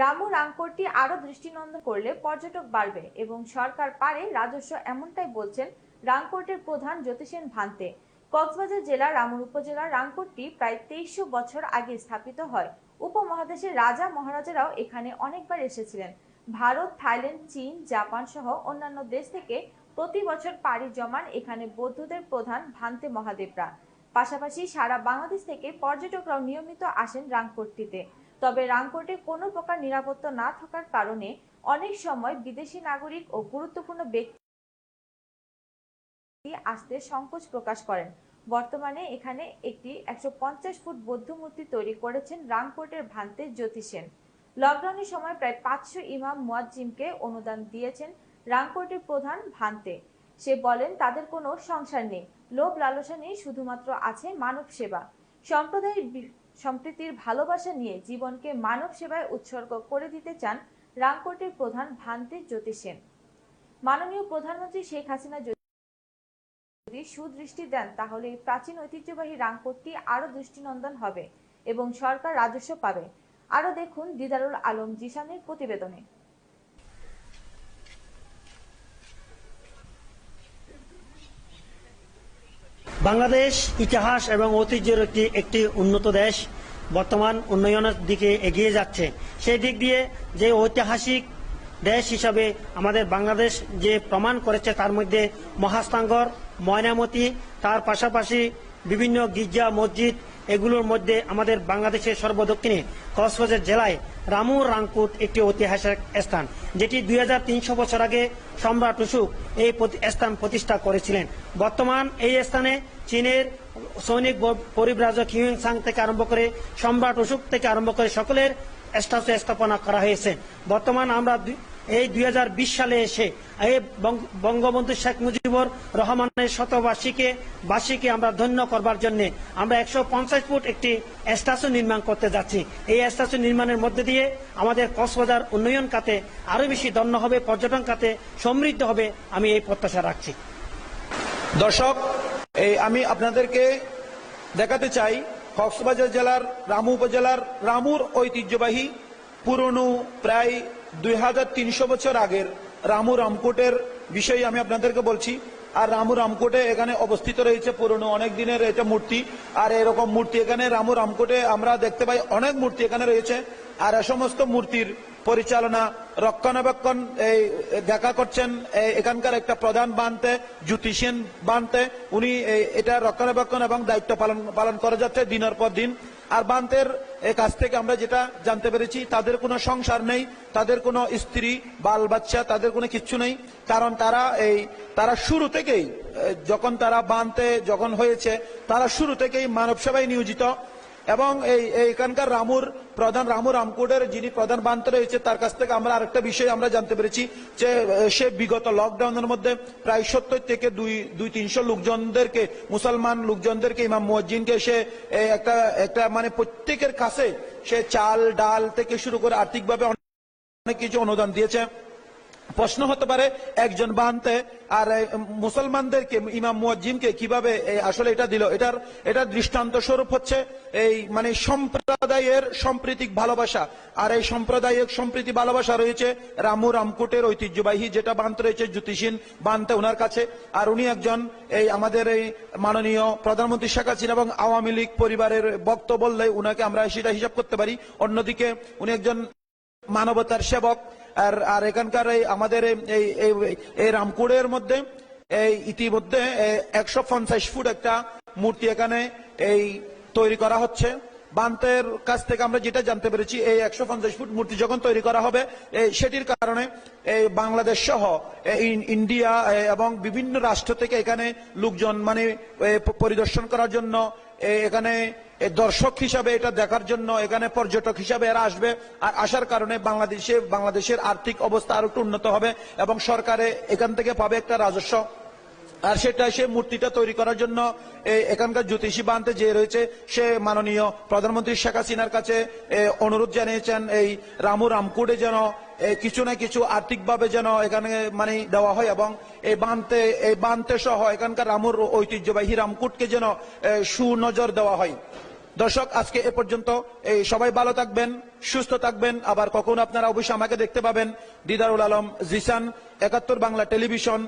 রামু রামকোটটি আরও দৃষ্টিনন্দন করলে পর্যটক বাড়বে এবং সরকার পারে রাজস্ব এমনটাই বলছেন রামকোটের প্রধান জ্যোতিষেন ভান্তে। কক্সবাজার জেলার রামুর উপজেলার রামকোটটি প্রায় তেইশশো বছর আগে স্থাপিত হয়। উপমহাদেশের রাজা মহারাজারাও এখানে অনেকবার এসেছিলেন। ভারত, থাইল্যান্ড, চীন, জাপান সহ অন্যান্য দেশ থেকে প্রতি বছর পাড়ি জমান এখানে বৌদ্ধদের প্রধান ভান্তে মহাদেবরা। পাশাপাশি সারা বাংলাদেশ থেকে পর্যটকরাও নিয়মিত আসেন রাংকোটটিতে তবে রাংকোটে কোনো প্রকার নিরাপত্তা না থাকার কারণে অনেক সময় বিদেশি নাগরিক ও গুরুত্বপূর্ণ ব্যক্তি আসতে সংকোচ প্রকাশ করেন। বর্তমানে এখানে একটি একশো ফুট বৌদ্ধ মূর্তি তৈরি করেছেন রাংকোটের ভান্তে জ্যোতিষেন লকডাউনের সময় প্রায় পাঁচশো ইমাম মুয়াজ্জিমকে অনুদান দিয়েছেন রাংকোটের প্রধান ভান্তে। সে বলেন, তাদের কোনো সংসার নেই। লোভ লালসা নেই শুধুমাত্র আছে মানব সেবা। সম্প্রদায়ের সম্প্রীতির ভালোবাসা নিয়ে জীবনকে মানব সেবায় উৎসর্গ করে দিতে চান রামকোটের প্রধান ভান্তি জ্যোতি সেন। মাননীয় প্রধানমন্ত্রী শেখ হাসিনা যদি সুদৃষ্টি দেন, তাহলে এই প্রাচীন ঐতিহ্যবাহী রামকোটটি আরও দৃষ্টিনন্দন হবে এবং সরকার রাজস্ব পাবে। আরও দেখুন দিদারুল আলম জিসানের প্রতিবেদনে। বাংলাদেশ ইতিহাস এবং ঐতিহ্যের একটি একটি উন্নত দেশ। বর্তমান উন্নয়নের দিকে এগিয়ে যাচ্ছে। সেই দিক দিয়ে যে ঐতিহাসিক দেশ হিসাবে আমাদের বাংলাদেশ যে প্রমাণ করেছে, তার মধ্যে মহাস্তাঙ্গর ময়নামতি, তার পাশাপাশি বিভিন্ন গির্জা, মসজিদ এগুলোর মধ্যে আমাদের বাংলাদেশের সর্বদক্ষিণে কক্সবাজার জেলায় রামুর রাংকুট একটি ঐতিহাসিক স্থান, যেটি দুই হাজার তিনশো বছর আগে সম্রাট অশোক এই স্থান প্রতিষ্ঠা করেছিলেন। বর্তমান এই স্থানে চীনের সৈনিক পরিব্রাজক হিউং সাং থেকে আরম্ভ করে সম্রাট অশোক থেকে আরম্ভ করে সকলের স্ট্যাচু স্থাপনা করা হয়েছে। বর্তমান আমরা এই দুই হাজার বিশ সালে এসে এই বঙ্গবন্ধু শেখ মুজিবুর রহমানের শতবার্ষিকী বার্ষিকী আমরা ধন্য করবার জন্য আমরা একশো পঞ্চাশ ফুট একটি স্ট্যাচু নির্মাণ করতে যাচ্ছি। এই স্ট্যাচু নির্মাণের মধ্যে দিয়ে আমাদের কক্সবাজার উন্নয়ন খাতে আরও বেশি ধন্য হবে, পর্যটন খাতে সমৃদ্ধ হবে আমি এই প্রত্যাশা রাখছি। দর্শক, এই আমি আপনাদেরকে দেখাতে চাই কক্সবাজার জেলার, রামু উপজেলার রামুর ঐতিহ্যবাহী পুরনো প্রায় দুই হাজার তিনশো বছর আগের রামু রামকোটের বিষয়ে আমি আপনাদেরকে বলছি। আর রামু রামকোটে এখানে অবস্থিত রয়েছে পুরনো অনেক দিনের এটা মূর্তি। আর এরকম মূর্তি এখানে রামু রামকোটে আমরা দেখতে পাই অনেক মূর্তি এখানে রয়েছে। আর এ সমস্ত মূর্তির পরিচালনা রক্ষণাবেক্ষণ, এই দেখা করছেন এখানকার একটা প্রধান বানতে জ্যোতিষিয়ান বানতে, উনি এটা রক্ষণাবেক্ষণ এবং দায়িত্ব পালন পালন করে যাচ্ছে দিনের পর দিন। আর বান্তের কাছ থেকে আমরা যেটা জানতে পেরেছি, তাদের কোনো সংসার নেই, তাদের কোনো স্ত্রী, বাল বাচ্চা, তাদের কোনো কিচ্ছু নেই, কারণ তারা এই, তারা শুরু থেকেই যখন তারা বানতে যখন হয়েছে, তারা শুরু থেকেই মানব সেবায় নিয়োজিত। এবং এই এই এখানকার রামুর প্রধান, রামু রামকোটের যিনি প্রধান বান্ত রয়েছে, তার কাছ থেকে আমরা আরেকটা বিষয় আমরা জানতে পেরেছি যে সে বিগত লকডাউনের মধ্যে প্রায় সত্তর থেকে দুই দুই তিনশো লোকজনদেরকে, মুসলমান লোকজনদেরকে, ইমাম মুয়াজ্জিনকে সে একটা একটা মানে প্রত্যেকের কাছে সে চাল, ডাল থেকে শুরু করে আর্থিকভাবে অনেক কিছু অনুদান দিয়েছে। প্রশ্ন হতে পারে, একজন বানতে আর মুসলমানদেরকে, ইমাম মুয়াজ্জিমকে কীভাবে আসলে এটা দিল? এটার এটার দৃষ্টান্ত স্বরূপ হচ্ছে এই মানে সম্প্রদায়ের সম্প্রীতিক ভালোবাসা। আর এই সম্প্রদায়ের সম্প্রীতি ভালোবাসা রয়েছে রামু রামকুটের ঐতিহ্যবাহী, যেটা বান্ত রয়েছে জ্যোতিষীন বানতে ওনার কাছে। আর উনি একজন এই আমাদের এই মাননীয় প্রধানমন্ত্রী শেখ হাসিনা এবং আওয়ামী লীগ পরিবারের বক্ত বললে উনাকে আমরা সেটা হিসাব করতে পারি। অন্যদিকে উনি একজন মানবতার সেবক। আর আর এখানকার এই আমাদের এই- এই রামকুড়ের মধ্যে এই ইতিমধ্যে একশো পঞ্চাশ ফুট একটা মূর্তি এখানে এই তৈরি করা হচ্ছে। বান্তের কাছ থেকে আমরা যেটা জানতে পেরেছি, এই একশো পঞ্চাশ ফুট মূর্তি যখন তৈরি করা হবে সেটির কারণে এই বাংলাদেশ সহ ইন- ইন্ডিয়া এবং বিভিন্ন রাষ্ট্র থেকে এখানে লোকজন মানে পরিদর্শন করার জন্য এখানে এ, দর্শক হিসাবে এটা দেখার জন্য এখানে পর্যটক হিসাবে এরা আসবে। আর আসার কারণে বাংলাদেশে বাংলাদেশের আর্থিক অবস্থা আরও একটু উন্নত হবে এবং সরকারে এখান থেকে পাবে একটা রাজস্ব। আর সেটা সে মূর্তিটা তৈরি করার জন্য এখানকার জ্যোতিষী বানতে যে রয়েছে। সে মাননীয় প্রধানমন্ত্রী শেখ হাসিনার কাছে অনুরোধ জানিয়েছেন এই রামু রামকুটে যেন কিছু না কিছু আর্থিকভাবে যেন এখানে মানে দেওয়া হয় এবং এই বানতে এই বানতে সহ এখানকার রামুর ঐতিহ্যবাহী রামকুটকে যেন সুনজর দেওয়া হয়। দর্শক, আজকে এ পর্যন্ত এই সবাই ভালো থাকবেন, সুস্থ থাকবেন। আবার কখন আপনারা অবশ্যই আমাকে দেখতে পাবেন। দিদারুল আলম, জিসান, একাত্তর বাংলা টেলিভিশন